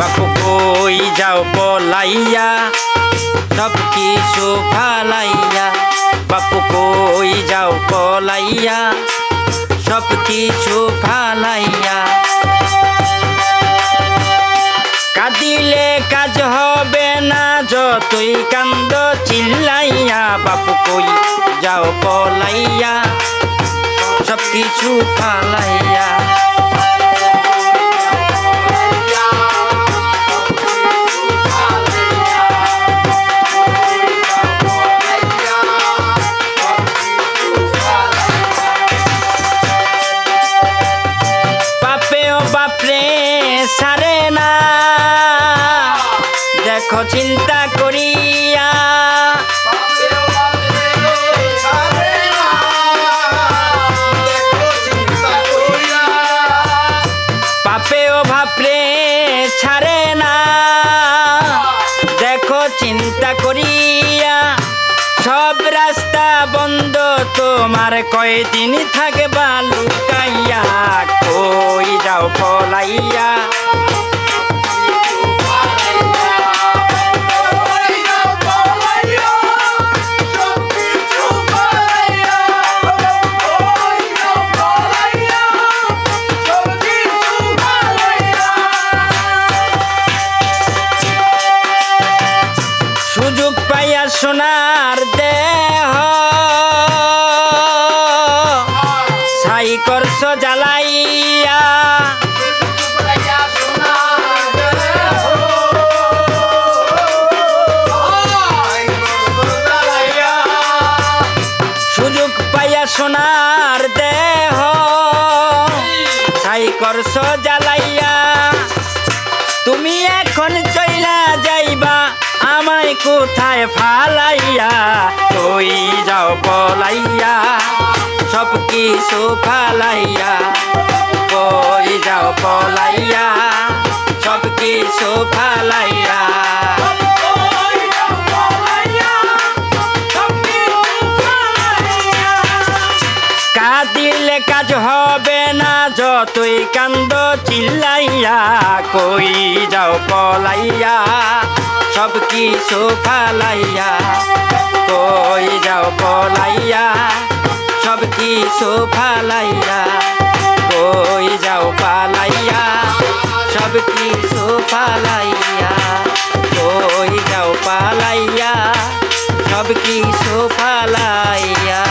বাপু কই যাও পলাইয়া, সব কিছু ফালাইয়া। বাপু কই যাও পলাইয়া, সব কিছু ফালাইয়া। কাঁদিলে কাজ হবে না, যতই কান্দ চিল্লাইয়া, বাপু কই যাও পলাইয়া, সব কিছু ফালাইয়া। বাপরে, সারে না। দেখো চিন্তা করিয়া। ও ছাড়ে না। চিন্তা করিয়া। সব রাস্তা বন্ধ, তোমার কয়দিন থাকে বালুকাইয়া কই যাও সুযোগ পাইয়া সোনার দেহ। ছাই জ্বালাইয়া। সোনার দেহ। ছাই করছ জ্বালাইয়া। তুমি এখন চইলা যাইবা, আমায় কোথায় ফালাইয়া? তুই যাও পলাইয়া সব কিছু ফালাইয়া। কই যাও পলাইয়া সব কিছু ফালাইয়া। যতই কান্দ চিল্লাইয়া, কই যাও পলাইয়া, সব কিছু ফালাইয়া, কই যাও পলাইয়া, সব কিছু ফালাইয়া, কই যাও পালাইয়া, সব কিছু ফালাইয়া, কই যাও পালাইয়া, সব কিছু ফালাইয়া।